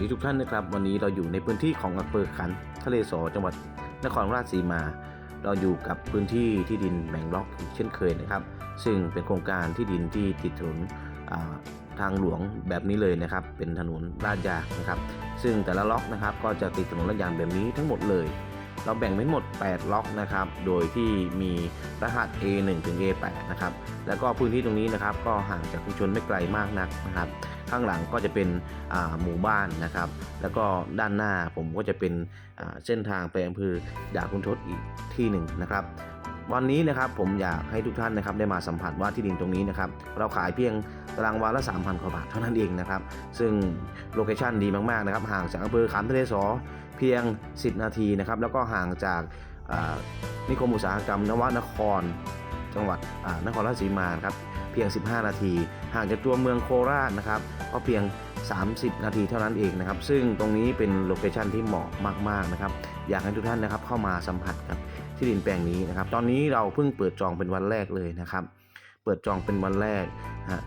ดีทุกท่านนะครับ วันนี้เราอยู่ในพื้นที่ของอำเภอขันทะเลสอจังหวัดนครราชสีมา เราอยู่กับพื้นที่ที่ดินแบ่งล็อกเช่นเคยนะครับ ซึ่งเป็นโครงการที่ดินที่ติดถนนทางหลวงแบบนี้เลยนะครับ เป็นถนนลาดยางนะครับ ซึ่งแต่ละล็อกนะครับก็จะติดถนนลาดยางแบบนี้ทั้งหมดเลย เราแบ่งเป็นหมด 8 ล็อกนะครับ โดยที่มีรหัส A1 ถึง A8 นะครับ แล้วก็พื้นที่ตรงนี้นะครับก็ห่างจากชุมชนไม่ไกลมากนักนะครับ ข้างหลังก็จะเป็นหมู่บ้านนะครับ แล้วก็ด้านหน้าผมก็จะเป็นเส้นทางไปอำเภอดาคุณทศอีกที่หนึ่งนะครับวันนี้นะครับผมอยากให้ทุกท่านนะครับได้มาสัมผัสว่าที่ดินตรงนี้นะครับเราขายเพียงตารางวาละ3,000กว่าบาทเท่านั้นเองนะครับซึ่งโลเคชั่นดีมากๆนะครับห่างจากอำเภอขามทะเลสอเพียง 10 นาทีนะครับแล้วก็ห่างจากนิคมอุตสาหกรรมนวนคร จังหวัดนครราชสีมาครับเพียง 15 นาที ห่างจากตัวเมืองโคราชนะครับก็เพียง 30 นาทีเท่านั้นเองนะครับ ซึ่งตรงนี้เป็นโลเคชันที่เหมาะมากๆนะครับ อยากให้ทุกท่านนะครับเข้ามาสัมผัสกับที่ดินแปลงนี้นะครับ ตอนนี้เราเพิ่งเปิดจองเป็นวันแรกเลยนะครับ เปิดจองเป็นวันแรกฮะ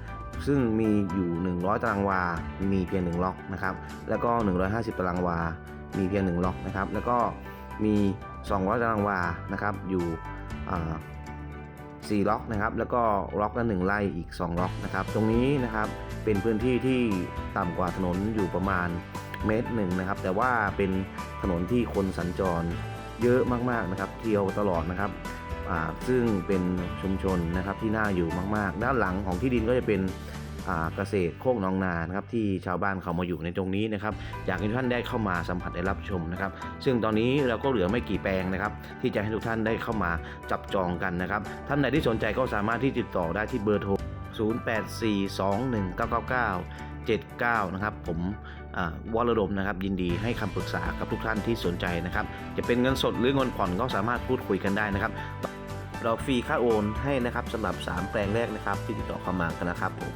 ซึ่งมีอยู่ 100 ตารางวา มีเพียง 1 ล็อกนะครับ แล้วก็ 150 ตารางวา มีเพียง 1 ล็อกนะครับ แล้วก็มี 200 ตารางวา นะครับ อยู่อ่า 4ล็อกนะครับ แล้วก็ล็อกละ1ไร่อีก 2 ล็อกนะครับ ตรงนี้นะครับเป็นพื้นที่ที่ต่ำกว่าถนนอยู่ประมาณเมตรหนึ่งนะครับ แต่ว่าเป็นถนนที่คนสัญจรเยอะมากๆนะครับ เที่ยวตลอดนะครับซึ่งเป็นชุมชนนะครับที่น่าอยู่มากๆ ด้านหลังของที่ดินก็จะเป็น เกษตรโคกนองนานะครับที่ชาวบ้านเขามาอยู่ในตรงนี้นะครับอยากให้ทุกท่านได้เข้ามาสัมผัสได้รับชมนะครับ ซึ่งตอนนี้เราก็เหลือไม่กี่แปลงนะครับ ที่จะให้ทุกท่านได้เข้ามาจับจองกันนะครับท่านใดที่สนใจก็สามารถที่ติดต่อได้ที่เบอร์โทร 0842199979 นะครับ ผมอ่าวรดมนะครับ ยินดีให้คำปรึกษากับทุกท่านที่สนใจนะครับ จะเป็นเงินสดหรือเงินผ่อนก็สามารถพูดคุยกันได้นะครับ เราฟรีค่าโอนให้นะครับสำหรับ 3 แปลงแรกนะครับ ที่ติดต่อเข้ามากันนะครับผม